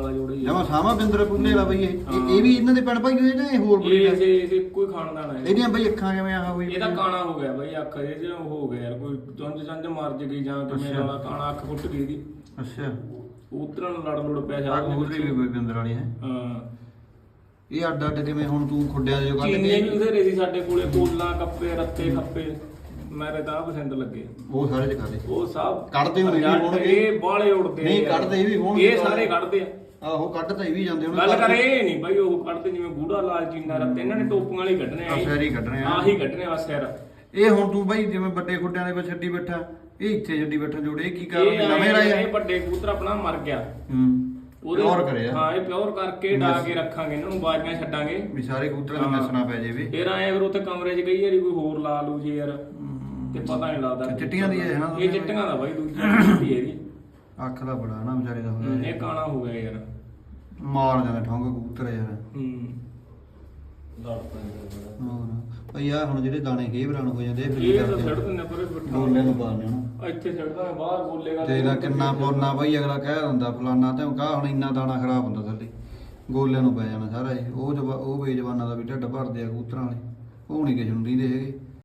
ਜਮਾ ਸਾਮਾ ਬਿੰਦਰ ਪੁੱਲੇ ਵਾਲਾ ਬਈ ਇਹ। ਇਹ- ਇਹ ਵੀ ਇਹਨਾਂ ਦੇ ਪਿੰਡ ਭਾਈ ਹੋਏ ਇਹ ਹੋਰ ਬੜੀ ਇਹ ਇਸੇ ਇਸੇ ਕੋਈ ਖਾਨਦਾਨ ਹੈ ਇਹਦੀਆਂ ਬਈ ਅੱਖਾਂ ਕਿਵੇਂ ਆ ਹੋਈ? ਇਹ ਤਾਂ ਕਾਣਾ ਹੋ ਗਿਆ ਬਈ ਅੱਖ ਇਹ ਉਹ ਹੋ ਗਿਆ ਯਾਰ ਕੋਈ ਚੁੰਝ ਚੁੰਝ ਮਰ ਗਈ ਜਾਂ ਕਿਵੇਂ। ਵਾਲਾ ਕਾਣਾ ਅੱਖ ਫੁੱਟ ਗਈ ਦੀ ਅੱਛਾ। ਉਤਰਨ ਲੜ ਲੁੜ ਪਿਆ ਆ ਕਬੂਤਰੀ ਵੀ ਬਈ ਬਿੰਦਰ ਵਾਲੀ ਹੈ। ਹਾਂ। ਇਹ ਅੱਡ ਅੱਡ ਕਿਵੇਂ ਹੁਣ ਤੂੰ ਖੁੱਡਿਆ ਜੋ ਕੱਢ ਚੀਨੇ ਵੀ ਕੇ ਬਥੇਰੇ ਸੀ ਸਾਡੇ ਕੋਲੇ ਕੋਲਾਂ ਕੱਪੇ ਰੱਤੇ ਖੱਪੇ। ਮੇਰੇ ਤਾਂ ਆਹ ਪਸੰਦ ਲੱਗੇ। ਉਹ ਸਾਰੇ ਚ ਖਾਦੇ ਉਹ ਸਭ ਕੱਢਦੇ ਹੋਣੇ ਵੀ ਜੱਟ ਹੋਣਗੇ। ਇਹ ਬਾਲੇ ਉੜਦੇ ਨਹੀਂ, ਯਾਰ। ਕੱਢਦੇ ਵੀ ਹੋਣਗੇ। ਇਹ ਸਾਰੇ ਕੱਢਦੇ ਆ। ਆਹੋ ਕੱਢ ਤਾਂ ਇਹ ਵੀ ਜਾਂਦੇ ਹੁਣ ਗੱਲ ਕਰ ਇਹ ਨਹੀਂ ਬਾਈ ਉਹ ਕੱਢਦੇ ਜਿਵੇਂ ਗੂੜਾ ਲਾਲ ਚੀਨਾ ਰੱਤੇ ਇਹਨਾਂ ਨੇ ਟੋਪੀਆਂ ਵਾਲੀ ਕੱਢਣੇ ਆਹ ਸਿਰ ਕੱਢਣੇ ਆ। ਆਹੀ ਕੱਢਣੇ ਆ ਸਿਰ ਇਹ ਹੁਣ ਤੂੰ ਬਾਈ ਜਿਵੇਂ ਵੱਡੇ ਖੁੱਡਿਆਂ ਦੇ ਵਿੱਚ ਛੱਡੀ ਬੈਠਾ ਇਹ ਇੱਥੇ ਛੱਡੀ ਬੈਠਾ ਜੋੜੇ ਇਹ ਕੀ ਕਾਰਨ ਇਹ ਨਵੇਂ ਆ? ਇਹ ਵੱਡੇ ਕਬੂਤਰ ਆਪਣਾ ਮਰ ਗਿਆ। ਹੂੰ ਹੋਰ ਕਰਿਆ ਹਾਂ ਇਹ ਪਿਓਰ ਕਰਕੇ ਡਾ ਕੇ ਰੱਖਾਂਗੇ ਇਹਨਾਂ ਨੂੰ ਬਾਜੀਆਂ ਛੱਡਾਂਗੇ। ਵੀ ਸਾਰੇ ਕਬੂਤਰਾਂ ਨੂੰ ਮੈਸਣਾ ਪੈ ਜੇ ਵੀ। ਫਿਰ ਆਏ ਫਿਰ ਉੱਥੇ ਕਮਰੇ 'ਚ ਗਈ ਯਾਰੀ ਕੋਈ ਹੋਰ ਲਾ ਲੂ ਜੇ ਯਾਰ। ਤੇ ਪਤਾ ਨਹੀਂ ਲੱਗਦਾ ਤੇ ਚਿੱਟੀਆਂ ਦੀ ਹੈ ਨਾ ਇਹ ਚਿੱਟੀਆਂ ਦਾ ਬਾਈ ਦੂਜੀ ਚਿੱਟੀ ਹੈ ਇਹਦੀ ਅੱਖ ਦਾ ਬੜਾ ਨਾ ਵਿਚਾਰੇ ਦਾ ਹੂੰ, ਹੋਇਆ ਇਹ ਕਾਣਾ ਹੋ ਗਿਆ ਯਾਰ। ਮਾਰ ਜਾਂਦਾ ਠੋਂਗ ਕਬੂਤਰ ਯਾਰ। ਹੂੰ। ਹੋਰ ਭਈ ਆ ਹੁਣ ਜਿਹੜੇ ਦਾਣੇ ਖੇਬਰਾਂ ਨੂੰ ਹੋ ਜਾਂਦੇ ਇਹ ਇਹ ਤਾਂ ਛੱਡ? ਦਿੰਦੇ ਪਰੇ ਬਿਠਾ ਗੋਲੇ ਨੂੰ ਇੱਥੇ ਛੱਡਦਾ ਬਾਹਰ ਬੋਲੇਗਾ ਤੇ ਇਹਦਾ ਕਿੰਨਾ ਬੋਲਣਾ ਬਈ ਅਗਲਾ ਕਹਿ ਦਿੰਦਾ ਫਲਾਨਾ ਤੇ ਕਾ ਹੁਣ ਇੰਨਾ ਦਾਣਾ ਖਰਾਬ ਹੁੰਦਾ ਥੱਲੇ ਗੋਲਿਆਂ ਨੂੰ ਪੈ ਜਾਣਾ ਸਾਰਾ ਇਹ। ਉਹ ਜਵਾ ਉਹ ਬੇਜਵਾਨਾਂ ਦਾ ਵੀ ਢਿੱਡ ਭਰਦੇ ਆ ਕਬੂਤਰਾਂ ਵਾਲੇ। ਉਹ ਨਹੀਂ ਕਿਸੇ ਨੂੰ ਦਿੰਦੇ ਹੈਗੇ।